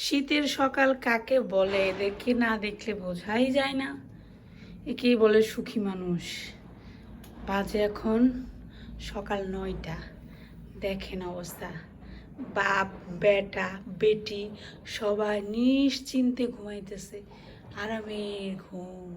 শীতের সকাল কাকে বলে, দেখে না দেখলে বোঝাই যায় না। একেই বলে সুখী মানুষ। বাজে এখন সকাল নয়টা। দেখেন অবস্থা। বাপ, বেটা, বেটি সবাই নিশ্চিন্তে ঘুমাইতেছে। আরামের ঘুম।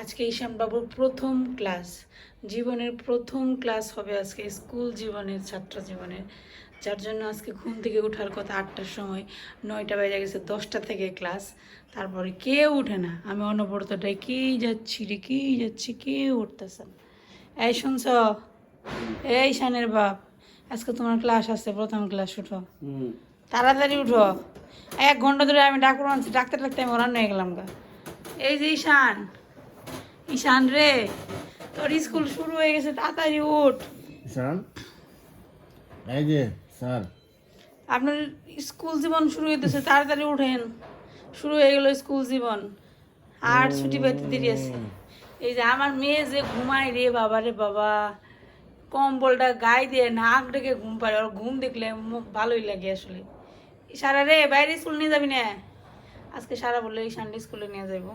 আজকে ঈশান বাবুর প্রথম ক্লাস জীবনের প্রথম ক্লাস হবে আজকে স্কুল জীবনের ছাত্র জীবনের। যার জন্য আজকে ঘুম থেকে ওঠার কথা আটটার সময় নয়টা বেজে গেছে দশটা থেকে ক্লাস। তারপরে কেউ উঠে না। আমি অনবরত ডেকেই যাচ্ছি ডেকেই যাচ্ছি কেউ উঠতেছে? না এই শুনছ? এই শানের বাপ আজকে তোমার ক্লাস আছে প্রথম ক্লাস উঠো। তাড়াতাড়ি উঠো। এক ঘণ্টা ধরে আমি ডাকুর আনছি ডাক্তার ডাক্তার আমি ওরান হয়ে গেলাম গা। এই যে ঈশান ঈশান রে তোর স্কুল শুরু হয়ে গেছে তাড়াতাড়ি উঠ। ঈশান? এই যে স্যার। আপনার স্কুল জীবন শুরু হইতেছে তাড়াতাড়ি উঠেন। শুরু হয়ে গেল স্কুল জীবন। আর ছুটি পেতে দেরি আছে। এই যে আমার মেয়ে যে ঘুমায় রে বাবা রে বাবা কম্বলটা গায়ে দিয়ে নাক ডেকে ঘুম পারে ওর ঘুম দেখলে ভালোই লাগে আসলে। সারা রে বাইরে স্কুল নিয়ে যাবি না? আজকে সারা বললে এই সানডে স্কুলে নিয়ে যাইব।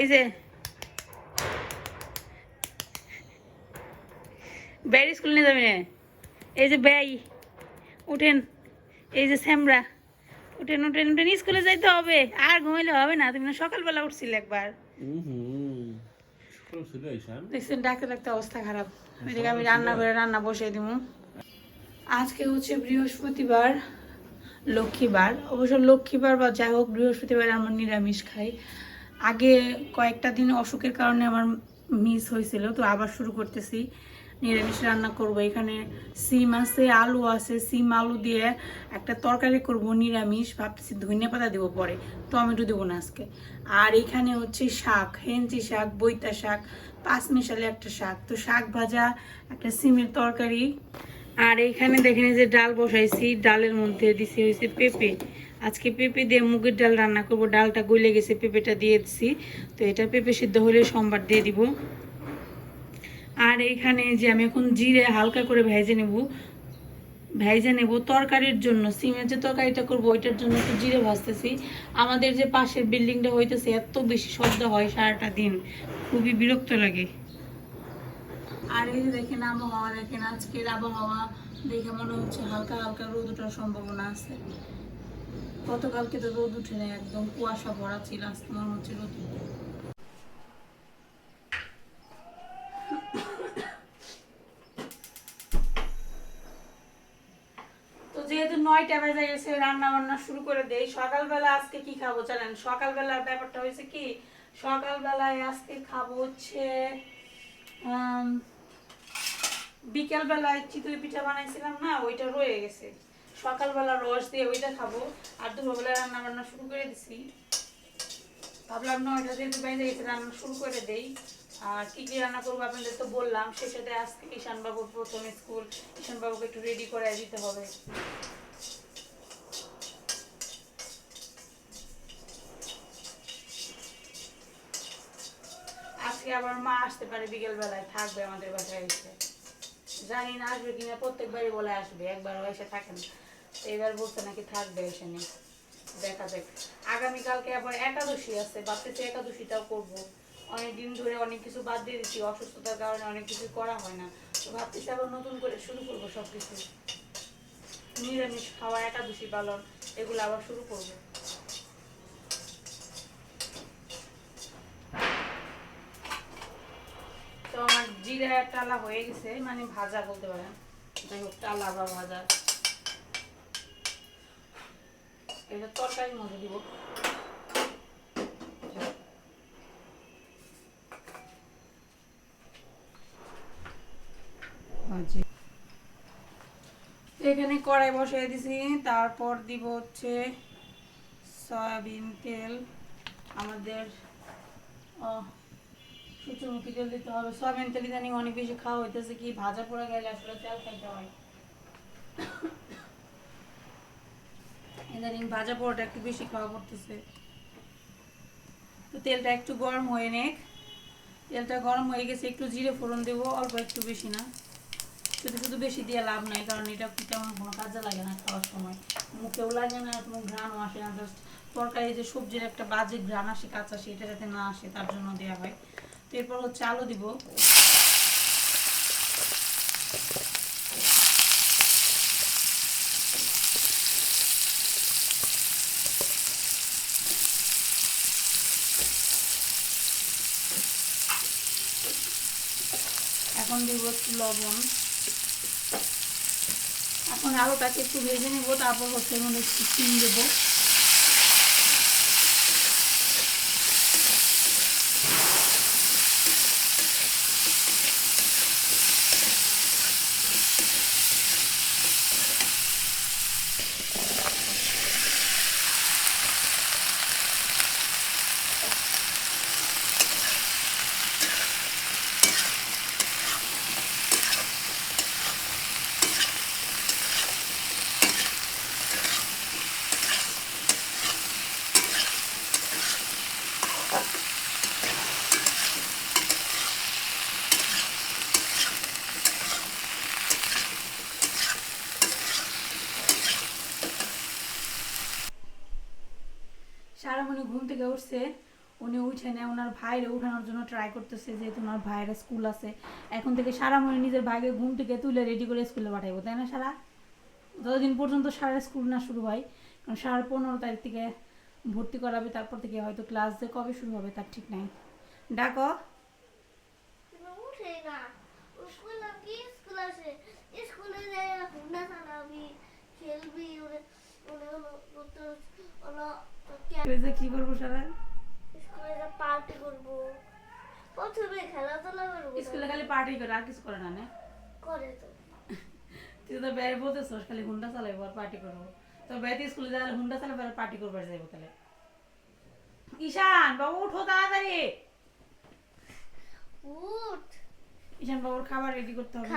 এই যে বাইরে স্কুল নিয়ে যাবি না। এই যে ব্যয় উঠেন। এই যে স্যামরা উঠেন উঠেন উঠেন স্কুলে যাইতে হবে। আর ঘুমাইলে হবে না তুমি সকালবেলা উঠছিলে একবার। দেখছেন ডাক্তার ডাক্তার অবস্থা খারাপ। এদিকে আমি রান্না করে রান্না বসিয়ে দিব আজকে হচ্ছে বৃহস্পতিবার লক্ষ্মীবার। অবশ্য লক্ষ্মীবার বা যাই হোক বৃহস্পতিবার আমরা নিরামিষ খাই। আগে কয়েকটা দিন অসুখের কারণে আমার মিস হয়েছিল তো আবার শুরু করতেছি। নিরামিষ রান্না করব। এখানে সিম আছে, আলু আছে। সিম, আলু দিয়ে একটা তরকারি করব নিরামিষ। ভাবতেছি ধনিয়া পাতা দেবো পরে। টমেটো দেবো না আজকে। আর এখানে হচ্ছে শাক হেঞ্চি শাক, বইতা শাক পাঁচ মিশালে একটা শাক। তো শাক ভাজা, একটা সিমের তরকারি। আর এখানে দেখেন যে ডাল বসাইছি। ডালের মধ্যে দিছি হয়েছে পেঁপে। আজকে পেঁপে দিয়ে মুগের ডাল রান্না করব। ডালটা গলে গেছে, পেঁপেটা দিয়ে দিছি। তো এটা পেঁপে সিদ্ধ হলে সোমবার দিয়ে দিব। আর এইখানে যে আমি এখন জিরে হালকা করে ভেজে নেব ভেজে নেব তরকারির জন্য, সিমের যে তরকারিটা করব ওইটার জন্য একটু জিরে ভাজতেছি। আমাদের যে পাশের বিল্ডিংটা হইতেছে, এত বেশি শব্দ হয় সারাটা দিন, খুবই বিরক্ত লাগে। আর এই যে দেখেন আবহাওয়া, দেখেন আজকের আবহাওয়া, দেখে মনে হচ্ছে হালকা হালকা রোদ ওঠার সম্ভাবনা আছে। গতকালকে তো রোদ উঠে নেই, একদম কুয়াশা ভরা ছিল, আজকে মনে হচ্ছে রোদ উঠবে। তো নয়টা বেজে গেছে রান্না বান্না শুরু করে দেই। সকালবেলা আজকে কি খাব জানেন? সকালবেলার ব্যাপারটা হয়েছে কি, সকালবেলায় আজকে খাব হচ্ছে বিকেলবেলায় চিতই পিঠা বানাইছিলাম না, ওইটা রয়ে গেছে। সকালবেলা রস দিয়ে ওইটা খাব। আর দুপুরবেলা রান্না বান্না শুরু করে দিছি। ভাবলাম নয়টা যেহেতু বেজে গেছে, রান্না শুরু করে দেই। আর কি কি রান্না করব আপনাদের তো বললাম। সে সাথে আজকে ঈশানবাবুর প্রথম স্কুল। ঈশানবাবুকে একটু রেডি করে দিতে হবে। আজকে আবার মা আসতে পারে বিকেল বেলায় থাকবে আমাদের বাসায় এসে। জানি না আসবে কিনা, প্রত্যেকবারই বলে আসবে একবারও এসে থাকে না। তো এবার বলছে নাকি থাকবে এসে নিয়ে। দেখা যাক। আগামীকালকে আবার একাদশী আছে, ভাবতেছি একাদশীটাও করব। অনেক দিন ধরে অনেক কিছু বাদ দিয়ে দিচ্ছি, অসুস্থতার কারণে অনেক কিছু করা হয় না। তো ভাবতেছি আবার নতুন করে শুরু করব সব কিছু নিরামিষ খাওয়া, একাদশী পালন, এগুলো আবার শুরু করব তো আমার জিরা টালা হয়ে গেছে মানে ভাজা বলতে পারেন। যাই হোক টালা বা ভাজা। এটা তরকারির মধ্যে দিব। এখানে কড়াই বসিয়ে দিছি তারপর দিব হচ্ছে সয়াবিন তেল। আমাদের সূর্যমুখী তেল দিতে হবে। সয়াবিন তেল ইদানিং অনেক বেশি খাওয়া হইতেছে কি? ভাজা পোড়া গেলে আসলে তেল খাইতে হয়। ইদানিং ভাজা পোড়াটা একটু বেশি খাওয়া পড়তেছে। তো তেলটা একটু গরম হয়ে নেক। তেলটা গরম হয়ে গেছে, একটু জিরে ফোড়ন দেবো, অল্প একটু বেশি না। শুধু শুধু বেশি দিয়ে লাভ নাই, কারণ এটা তেমন কোনো কাজে লাগে না খাওয়ার সময়। মুখেও লাগে না, কোনো ঘ্রাণও আসে না। জাস্ট তরকারি যে সবজির একটা বাজে ঘ্রাণ আসে, কাঁচা সেটা যাতে না আসে, তার জন্য দেওয়া হয়। এরপর হচ্ছে আলু দিব। এখন দিব একটু লবণ। এখন আলুটাকে একটু ভেজে নেব, তারপর হচ্ছে মধ্যে একটু চিনি দেবো। সারামণি ঘুম থেকে উঠছে, উনি উঠে নেয়, ওনার ভাইরে উঠানোর জন্য ট্রাই করতেছে, যেহেতু ওনার ভাইয়ের স্কুল আছে। এখন থেকে সারা সারামণি নিজের ভাইকে ঘুম থেকে তুলে রেডি করে স্কুলে পাঠাইবো, তাই না সারা? যতদিন পর্যন্ত সারা স্কুল না শুরু হয়, কারণ সারা পনেরো তারিখ থেকে ভর্তি করাবে, তারপর থেকে হয়তো ক্লাস যে কবে শুরু হবে তার ঠিক নাই। ডাকো তুমি উঠে না স্কুল কি স্কুল আছে স্কুলে যাই হুন্ডা চালাবি খেলবি ওরে ওরে হলো করতে হলো যে কি করব সারা স্কুলে যা পার্টি করব। প্রথমে খেলাধুলা করব। স্কুলে খালি পার্টি করে আর কিছু করে না না। করে তো। তুই তো বের বলতেছস খালি হুন্ডা চালাইবো আর পার্টি করব। তো বেতে স্কুলে যাওয়ার হুন্ডা চালাবো আর পার্টি করবার যাইবো তাহলে। ঈশান বাবু উঠো তাড়াতাড়ি। উঠ। ঈশান বাবুর খাবার রেডি করতে হবে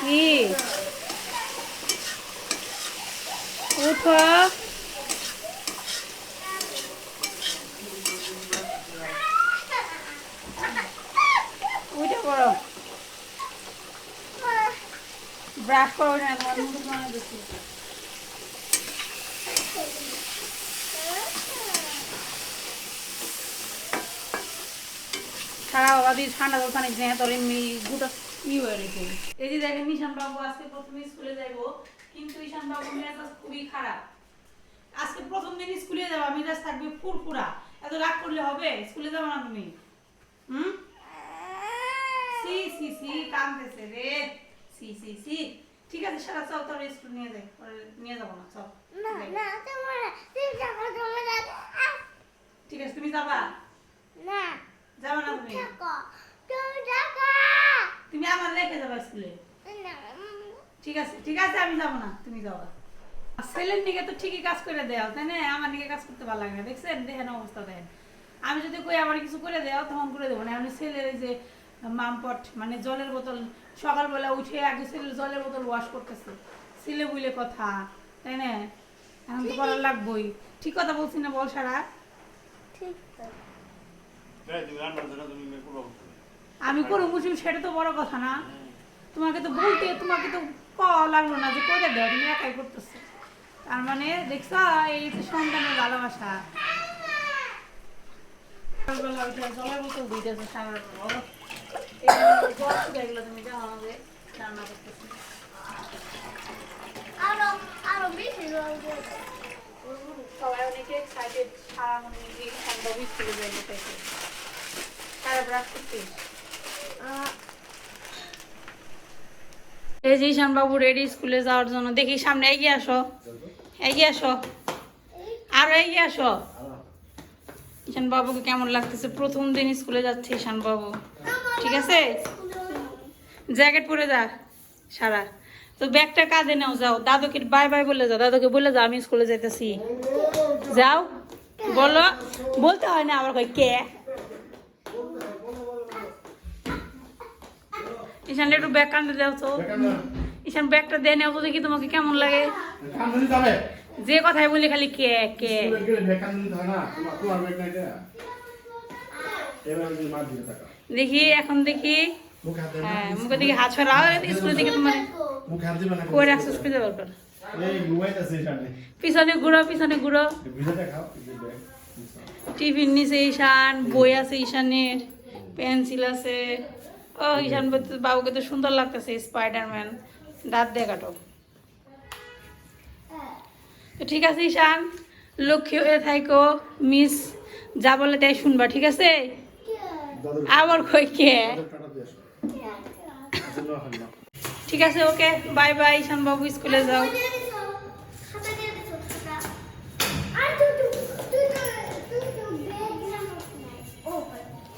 কি উঠো উঠে পড়ো ব্রাশ করো না সারা বাবা দিয়ে ঠান্ডা জল পানি তোর এমনি গুটা ই হয়ে রেখে এই যে দেখেন নিশান বাবু, আজকে প্রথমে স্কুলে যাইবো, কিন্তু ঈশান বাবু মেজাজ খুবই খারাপ। আজকে প্রথম দিন স্কুলে যাব মেজাজ থাকবে ফুরফুরা। এত রাগ করলে হবে? স্কুলে যাব না তুমি? হুম? সি সি সি, কাঁদতেছে রে। সি সি সি। ঠিক আছে সারা চল তোর স্কুল নিয়ে যাই। নিয়ে যাব না চল। না না তোমার তুমি ঠিক আছে তুমি যাবা? না। যাবা না তুমি? তুমি টাকা তুমি আমার রেখে যাবা স্কুলে? ঠিক আছে ঠিক আছে আমি যাব না তুমি আর ছেলের দিকে তো ঠিকই কাজ করে দেও তাই না? আমার দিকে কাজ করতে ভালো লাগে না দেখছেন? দেখেন অবস্থা দেখেন। আমি যদি কই আমার কিছু করে দেও তখন করে দেবো না। আমি ছেলের যে মামপট মানে জলের বোতল। সকালবেলা উঠে আগে ছেলের জলের বোতল ওয়াশ করতেছে। ছেলে বুঝলে কথা তাই না? এখন তো করার লাগবই। ঠিক কথা বলছি না বল সারা? করো আমি করব মুসিম সেটা তো বড় কথা না। তোমাকে তো বলতে তোমাকে তো ক লাগল না যে করে দেও তুমি একাই করতেছো। তার মানে দেখছ এই তো সন্তানের ভালোবাসা। সকালবেলা উঠে জলের বোতল দিতেছে সারা এই যে রান্না করতেছি আরও আরও বেশি জল দিয়ে দাও। সবাই অনেকে এক্সাইটেড সারা মনে এই সম্ভব স্কুলে যাইতে চাইছে সারা ব্রাশ করছিস এই যে ঈশান বাবু রেডি স্কুলে যাওয়ার জন্য। দেখি সামনে এগিয়ে আসো। এগিয়ে আসো। আরও এগিয়ে আসো। ঈশান বাবুকে কেমন লাগতেছে? প্রথম দিন স্কুলে যাচ্ছে ঈশান বাবু ঠিক আছে? জ্যাকেট পরে যা সারা। তো ব্যাগটা কাঁধে নাও যাও। দাদুকে বাই বাই বলে যাও। দাদুকে বলে যাও আমি স্কুলে যেতেছি যাও। বলো। বলতে হয় না আবার কই কে? ঈশানটা একটু ব্যাগ কাঁধে দাও তো। ঈশান ব্যাগটা দেয় নেব তো দেখি তোমাকে কেমন লাগে? যে কথাই বলি খালি কে কে? তোমার ব্যাগ নাই এবার মার দেখি, এখন দেখি। হ্যাঁ মুখে দেখি হাত কর পিছনে পিছনে টিফিন বই আছে ঈশানের, পেন্সিল আছে। ও, ঈশান বাবুকে তো সুন্দর লাগতেছে, স্পাইডারম্যান। দাঁত দিয়ে কাটো। তো ঠিক আছে, ঈশান। লক্ষ্মী হয়ে থাইকো, মিস যা বলে তাই শুনবা, ঠিক আছে? আবার কই কে? ঠিক আছে ওকে বাই বাই ঈশান বাবু স্কুলে যাও।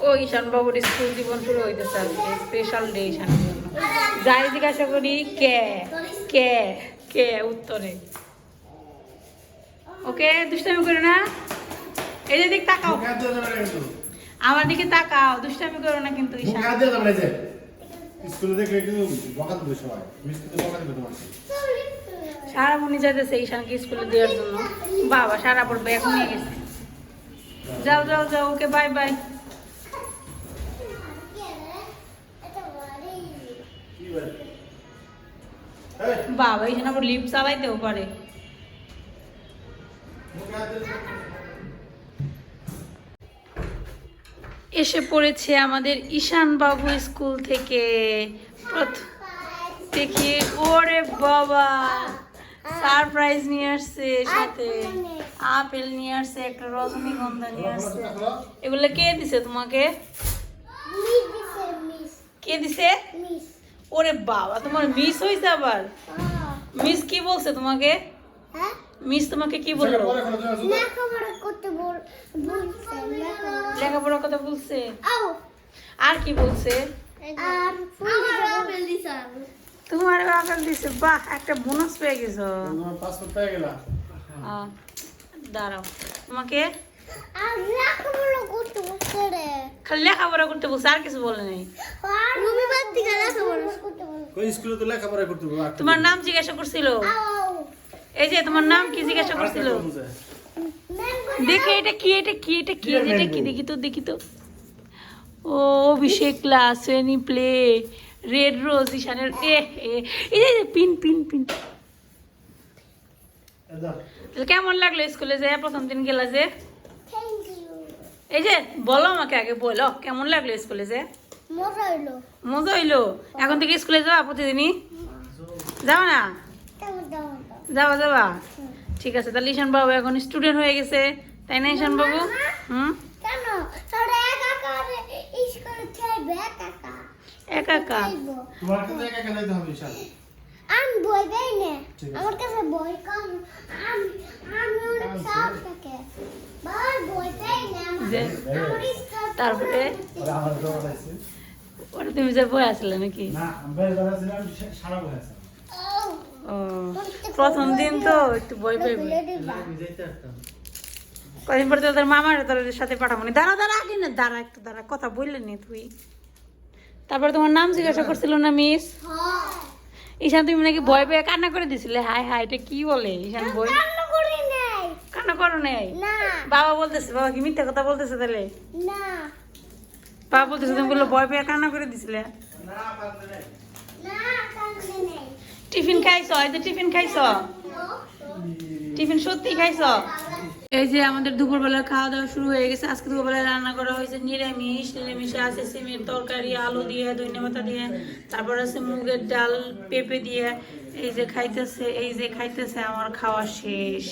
ও ঈশান বাবুর স্কুল জীবন শুরু হইতেছে আজকে স্পেশাল ডে যাই জিজ্ঞাসা করি কে? কে? কে? উত্তরে। ওকে দুষ্টামি করে না। এই যে দিক তাকাও। মুখে আমার দিকে তাকাও দুষ্টামি করো না কিন্তু মুখে ঈশান হাত দিয়ে যাবে এই যে স্কুলে দেখলে কিন্তু বকা দেবে সবাই। মিস কিন্তু বকা দেবে তোমার। সারা মনি যাইতেছে ঈশানকে স্কুলে দেওয়ার জন্য। বাবা সারা পর ব্যাগ নিয়ে গেছে। যাও যাও যাও ওকে বাই বাই। কি এই। বাবা ঈশান আবার লিফট চালাইতেও পারে। এসে পড়েছে আমাদের ঈশান বাবু স্কুল থেকে। দেখি ওরে বাবা সারপ্রাইজ নিয়ে আসছে সাথে। আপেল নিয়ে আসছে একটা রজনীগন্ধা নিয়ে আসছে। এগুলো কে দিছে তোমাকে? কে দিছে? ওরে বাবা তোমার মিস হয়েছে আবার। মিস কি বলছে তোমাকে? হ্যাঁ? মিস তোমাকে কি বলল পরে করে দেওয়া শুধু। লেখাপড়া করতে বল বলছে লেখাপড়া লেখাপড়ার কথা বলছে? আর কি বলছে? তোমার আপেল দিছে। বাহ একটা বোনাস পেয়ে গেছো। তোমার পাসপোর্ট পেয়ে গেলা আহ, দাঁড়াও। তোমাকে? আর লেখাপড়া করতে বলছে রে। খালি লেখাপড়া করতে বলছে আর কিছু বলে নেই। তোমার নাম জিজ্ঞাসা করছিল? এই যে তোমার নাম কি জিজ্ঞাসা করছিল? দেখে এটা কি এটা কি এটা কি এটা কি? দেখি তো দেখি তো। ও অভিষেক ক্লাস শ্রেণি প্লে রেড রোজ ঈশানের এ এই যে পিন পিন পিন কেমন লাগল স্কুলে যে প্রথম দিন গেলা যে? এই যে বলো আমাকে আগে বলো। কেমন লাগল স্কুলে যে? মজা হইল। এখন থেকে স্কুলে যাওয়া প্রতিদিনই? যাও না যাওয়া যাবা ঠিক আছে তাহলে ঈশান বাবু এখন স্টুডেন্ট হয়ে গেছে। তাই না ঈশান বাবু? হুম? কেন? তোরা একা করে স্কুলে খেলবে একা একা? একা তোমার কাছে একা একা হবে ঈশান। আমি বই দেই না। আমার কাছে বই কম। আমি আমি অনেক। থাকে। বাবার বই দেই না তারপরে? ওরা আমার দৌড় আছে। ওটা তুমি যে বই আসলে নাকি? না আমি বেড়া সারা বই আছে। প্রথম দিন তো একটু ভয় পাইবে কদিন পরে তোদের মামার তোদের সাথে পাঠাবো নি দাঁড়া দাঁড়া আগে না দাঁড়া একটু দাঁড়া কথা বললে নি তুই। তারপরে তোমার নাম জিজ্ঞাসা করছিল না মিস? ঈশান তুমি নাকি ভয় পেয়ে কান্না করে দিছিলে? হাই হাই এটা কি বলে? ঈশান বই কান্না করি নাই। কান্না করো নাই? না। বাবা বলতেছে বাবা কি মিথ্যা কথা বলতেছে তাহলে? না। বাবা বলতেছে তুমি বলল ভয় পেয়ে কান্না করে দিছিলে? না কান্না নেই। টিফিন খাইছো? এই যে টিফিন খাইছো? টিফিন সত্যি খাইছো? এই যে আমাদের দুপুরবেলা খাওয়া দাওয়া শুরু হয়ে গেছে। আজকে দুপুরবেলা রান্না করা হয়েছে নিরামিষ। নিরামিষে আছে সিমের তরকারি, আলু দিয়ে, ধনিয়া পাতা দিয়ে। তারপর আছে মুগের ডাল, পেঁপে দিয়ে। এই যে খাইতেছে, এই যে খাইতেছে, আমার খাওয়া শেষ।